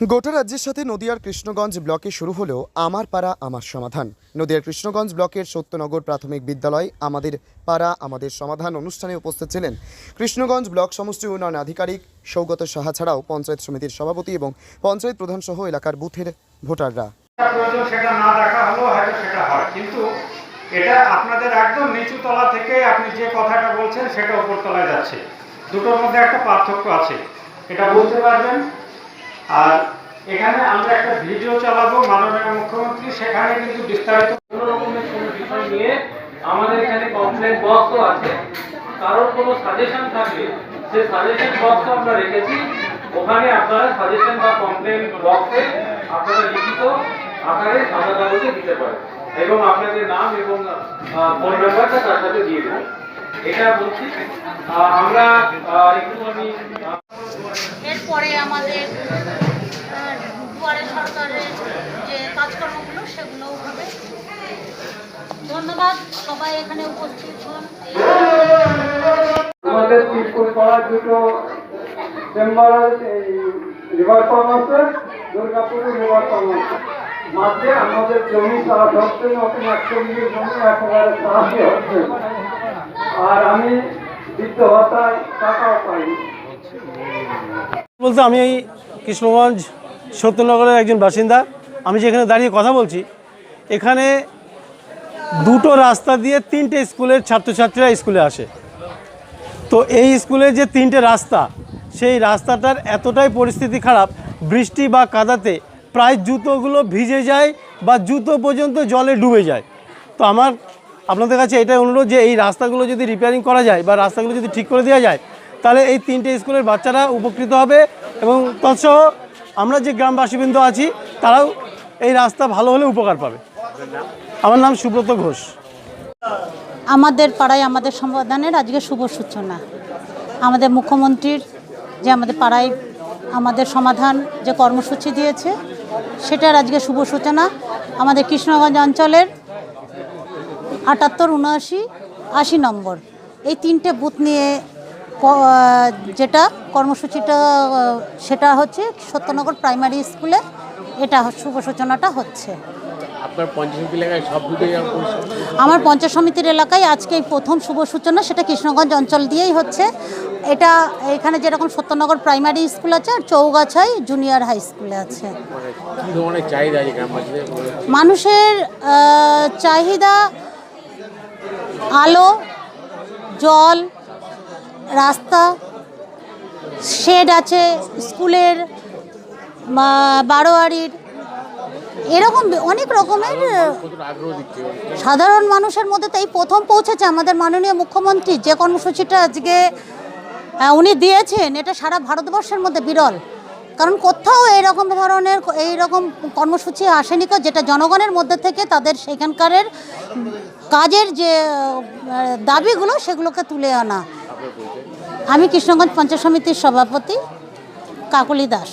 গোটা রাজ্যের সাথে নদিয়ার কৃষ্ণগঞ্জ ব্লকে শুরু হলো আমার পাড়া, আমার সমাধান। নদিয়ার কৃষ্ণগঞ্জ ব্লকের সত্যনগর প্রাথমিক বিদ্যালয় আমাদের পাড়া, আমাদের সমাধান অনুষ্ঠানে উপস্থিত ছিলেন কৃষ্ণগঞ্জ ব্লক সমষ্টি উন্নয়ন আধিকারিক সৌগত সাহা ছাড়াও পঞ্চায়েত সমিতির সভাপতি এবং পঞ্চায়েত প্রধান সহ এলাকার বুথের ভোটাররা। এটা আপনাদের একদম নিচু তলা থেকে আপনি যে কথাটা বলছেন সেটা উপর তলায় যাচ্ছে। দুটোর মধ্যে একটা পার্থক্য আছে। এটা বুঝতে পারবেন? আর এখানে আমরা একটা ভিডিও চালাবো মাননীয় মুখ্যমন্ত্রী। সেখানে কিন্তু বিস্তারিত কোনো রকমের কোনো বিষয় নিয়ে আমাদের এখানে কমপ্লেন বক্সও আছে। কারোর কোনো সাজেশন থাকলে সেই সাজেশন বক্সও আমরা রেখেছি। ওখানে আপনারা সাজেশন বা কমপ্লেন বক্সে আপনারা লিখিত আকারে সাদাকাগজে দিতে পারেন। এবং আপনাদের নাম এবং ফোন নাম্বারটা তার সাথে দিয়ে দেবেন এটা বলছি। আমরা আহ, একটুখানি এরপরে আমাদের দুয়ারে সরকারের যে কাজকর্মগুলো সেগুলোও হবে। ধন্যবাদ, সবাই এখানে উপস্থিত হন। আমাদের তিরপুর দুটো চেম্বার এই রিভার পাম্প আছে দুর্গাপুরে রিভার আছে। আমাদের জমি চাষ হচ্ছে, নতুন একশো জমি একেবারে চাষই হচ্ছে। আর আমি বৃদ্ধ ভাতায় টাকাও পাইনি। বলতে আমি এই কৃষ্ণগঞ্জ সত্যনগরের একজন বাসিন্দা। আমি যেখানে দাঁড়িয়ে কথা বলছি, এখানে দুটো রাস্তা দিয়ে তিনটে স্কুলের ছাত্রছাত্রীরা স্কুলে আসে। তো এই স্কুলের যে তিনটে রাস্তা, সেই রাস্তাটার এতটাই পরিস্থিতি খারাপ, বৃষ্টি বা কাদাতে প্রায় জুতোগুলো ভিজে যায় বা জুতো পর্যন্ত জলে ডুবে যায়। তো আমার আপনাদের কাছে এটাই অনুরোধ যে এই রাস্তাগুলো যদি রিপেয়ারিং করা যায় বা রাস্তাগুলো যদি ঠিক করে দেওয়া যায় তাহলে এই তিনটে স্কুলের বাচ্চারা উপকৃত হবে এবং তৎসহ আমরা যে গ্রামবাসীবৃন্দ আছি, তারাও এই রাস্তা ভালো হলে উপকার পাবে। আমার নাম সুব্রত ঘোষ। আমাদের পাড়ায় আমাদের সমাধানের আজকে শুভ সূচনা। আমাদের মুখ্যমন্ত্রীর যে আমাদের পাড়ায় আমাদের সমাধান যে কর্মসূচি দিয়েছে, সেটার আজকে শুভ সূচনা। আমাদের কৃষ্ণগঞ্জ অঞ্চলের আটাত্তর, উনআশি, আশি নম্বর। এই তিনটে বুথ নিয়ে যেটা কর্মসূচিটা সেটা হচ্ছে সত্যনগর প্রাইমারি স্কুলে এটা শুভ সূচনাটা হচ্ছে। আমার পঞ্চায়েত সমিতির এলাকায় আজকে এই প্রথম শুভ সূচনা সেটা কৃষ্ণগঞ্জ অঞ্চল দিয়েই হচ্ছে। এটা এখানে যেরকম সত্যনগর প্রাইমারি স্কুল আছে আর চৌগাছাই জুনিয়র হাই স্কুলে আছে। মানে মানুষের চাহিদা আলো জল রাস্তা শেড আছে স্কুলের বারোয়ারির। এরকম অনেক রকমের সাধারণ মানুষের মধ্যে তো এই প্রথম পৌঁছেছে আমাদের মাননীয় মুখ্যমন্ত্রী। যে কর্মসূচিটা আজকে উনি দিয়েছেন এটা সারা ভারতবর্ষের মধ্যে বিরল। কারণ কোথাও এইরকম ধরনের এইরকম কর্মসূচি আসেনি যেটা জনগণের মধ্যে থেকে তাদের সেখানকারের কাজের যে দাবিগুলো সেগুলোকে তুলে আনা। আমি কৃষ্ণগঞ্জ পঞ্চায়েত সমিতির সভাপতি কাকলি দাস।